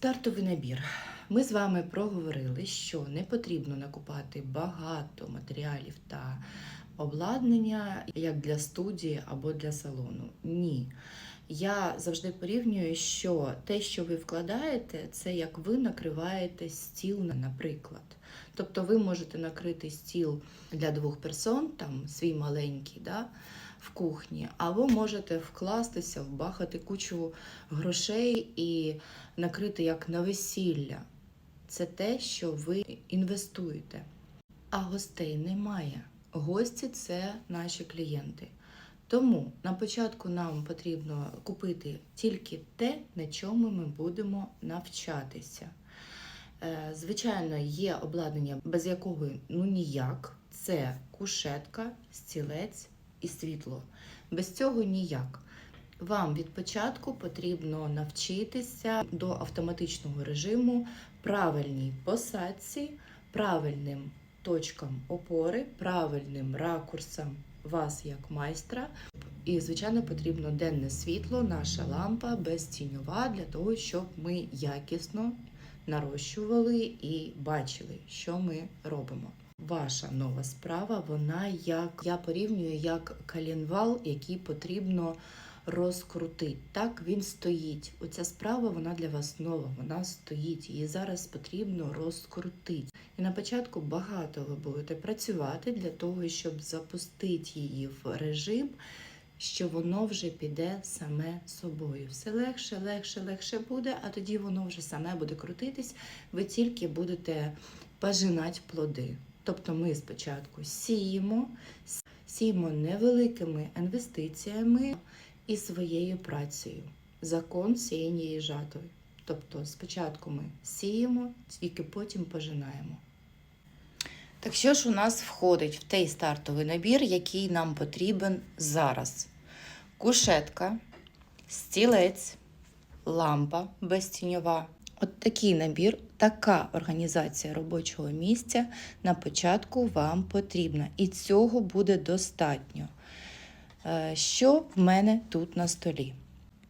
Стартовий набір. Ми з вами проговорили, що не потрібно накупати багато матеріалів та обладнання як для студії або для салону. Ні. Я завжди порівнюю, що те, що ви вкладаєте, це як ви накриваєте стіл, наприклад. Тобто ви можете накрити стіл для двох персон, там свій маленький, да, в кухні, або можете вкластися, вбахати кучу грошей і накрити як на весілля. Це те, що ви інвестуєте. А гостей немає. Гості це наші клієнти. Тому на початку нам потрібно купити тільки те, на чому ми будемо навчатися. Е, Звичайно, є обладнання, без якого ну ніяк. Це кушетка, стілець і світло. Без цього ніяк. Вам від початку потрібно навчитися до автоматичного режиму правильній посадці, правильним точкам опори, правильним ракурсам вас як майстра. І, звичайно, потрібно денне світло, наша лампа безтіньова для того, щоб ми якісно нарощували і бачили, що ми робимо. Ваша нова справа, вона як я порівнюю як калінвал, який потрібно розкрутити. Так він стоїть. Оця справа вона для вас нова, вона стоїть. Її зараз потрібно розкрутити. І на початку багато ви будете працювати для того, щоб запустити її в режим, що воно вже піде саме собою. Все легше, легше, легше буде, а тоді воно вже саме буде крутитись. Ви тільки будете пожинати плоди. Тобто ми спочатку сіємо, сіємо невеликими інвестиціями і своєю працею. Закон сіяння і жатви. Тобто спочатку ми сіємо, тільки потім пожинаємо. Так що ж у нас входить в той стартовий набір, який нам потрібен зараз? Кушетка, стілець, лампа безтіньова. От такий набір, така організація робочого місця на початку вам потрібна. І цього буде достатньо. Е, Що в мене тут на столі?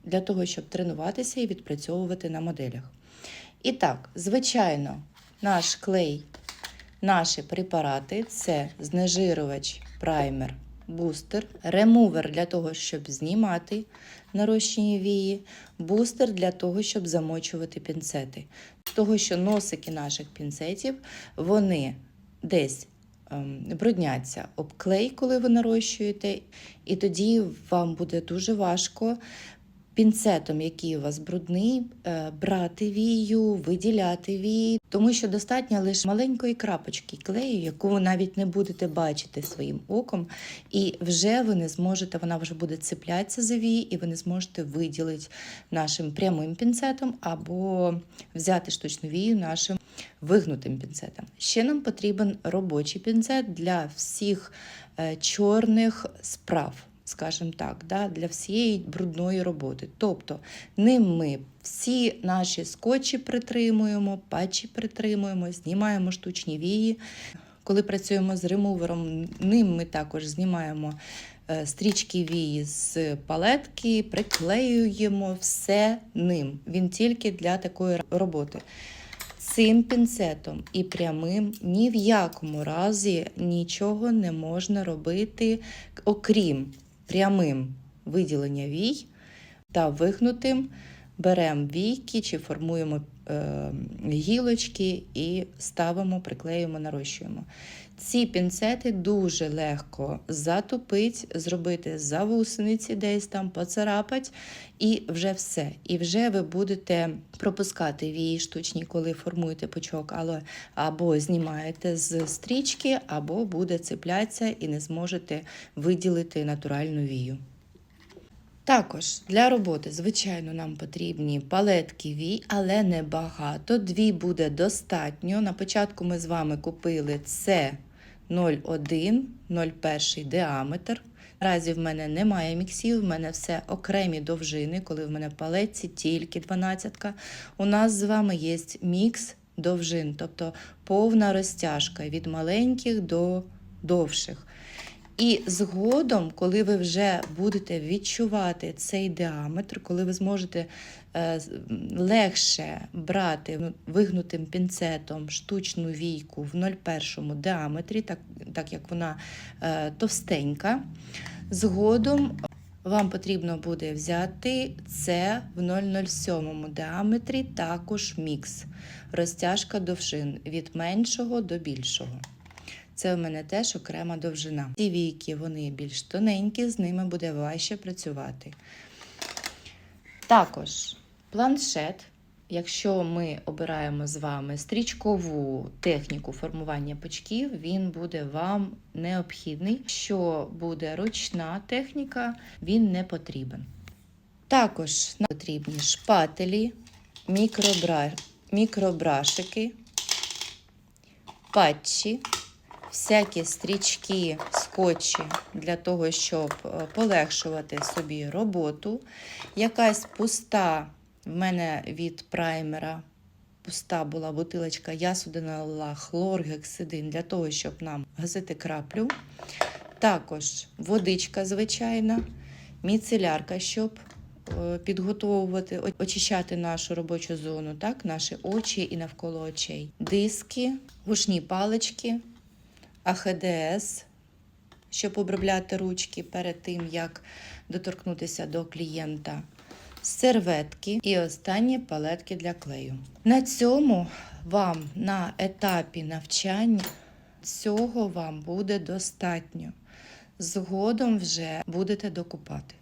Для того, щоб тренуватися і відпрацьовувати на моделях. І так, звичайно, наш клей, наші препарати це знежирювач, праймер, бустер, ремувер для того, щоб знімати нарощені вії, бустер для того, щоб замочувати пінцети. Того, що носики наших пінцетів, вони десь ем, брудняться об клей, коли ви нарощуєте, і тоді вам буде дуже важко пінцетом, який у вас брудний, е, брати вію, виділяти вії, тому що достатньо лише маленької крапочки клею, яку ви навіть не будете бачити своїм оком, і вже ви не зможете, вона вже буде цеплятися за вії, і ви не зможете виділити нашим прямим пінцетом або взяти штучну вію нашим вигнутим пінцетом. Ще нам потрібен робочий пінцет для всіх е, чорних справ скажімо так, да, для всієї брудної роботи. Тобто ним ми всі наші скотчі притримуємо, патчі притримуємо, знімаємо штучні вії. Коли працюємо з ремувером, ним ми також знімаємо е, стрічки вії з палетки, приклеюємо все ним. Він тільки для такої роботи. Цим пінцетом і прямим ні в якому разі нічого не можна робити, окрім прямим виділення вій та вигнутим беремо війки чи формуємо е, гілочки і ставимо, приклеюємо, нарощуємо. Ці пінцети дуже легко затопить, зробити завусениці, десь там поцарапать, і вже все. І вже ви будете пропускати вії штучні, коли формуєте пучок, але або знімаєте з стрічки, або буде цеплятися і не зможете виділити натуральну вію. Також для роботи, звичайно, нам потрібні палетки вій, але не багато. Дві буде достатньо. На початку ми з вами купили це 0,1, 0,1 діаметр. Наразі в мене немає міксів, в мене все окремі довжини, коли в мене в палетці тільки 12. У нас з вами є мікс довжин, тобто повна розтяжка від маленьких до довших. І згодом, коли ви вже будете відчувати цей діаметр, коли ви зможете е, легше брати ну, вигнутим пінцетом штучну війку в 0,1 діаметрі, так, так як вона е, товстенька, згодом вам потрібно буде взяти це в 0,07 діаметрі, також мікс, розтяжка довжин від меншого до більшого. Це у мене теж окрема довжина. Ці війки вони більш тоненькі, з ними буде важче працювати. Також планшет. Якщо ми обираємо з вами стрічкову техніку формування пучків, він буде вам необхідний. Якщо буде ручна техніка, він не потрібен. Також нам потрібні шпателі, мікробра... мікробрашики, патчі, всякі стрічки, скотчі для того, щоб е, полегшувати собі роботу. Якась пуста в мене від праймера. Пуста була бутилочка, я сюди налила хлоргексидин для того, щоб нам гасити краплю. Також водичка звичайна, міцелярка, щоб е, підготовувати, очищати нашу робочу зону, так, наші очі і навколо очей. Диски, гушні палички, АХДС, щоб обробляти ручки перед тим, як доторкнутися до клієнта. Серветки і останні палетки для клею. На цьому вам на етапі навчання цього вам буде достатньо. Згодом вже будете докупати.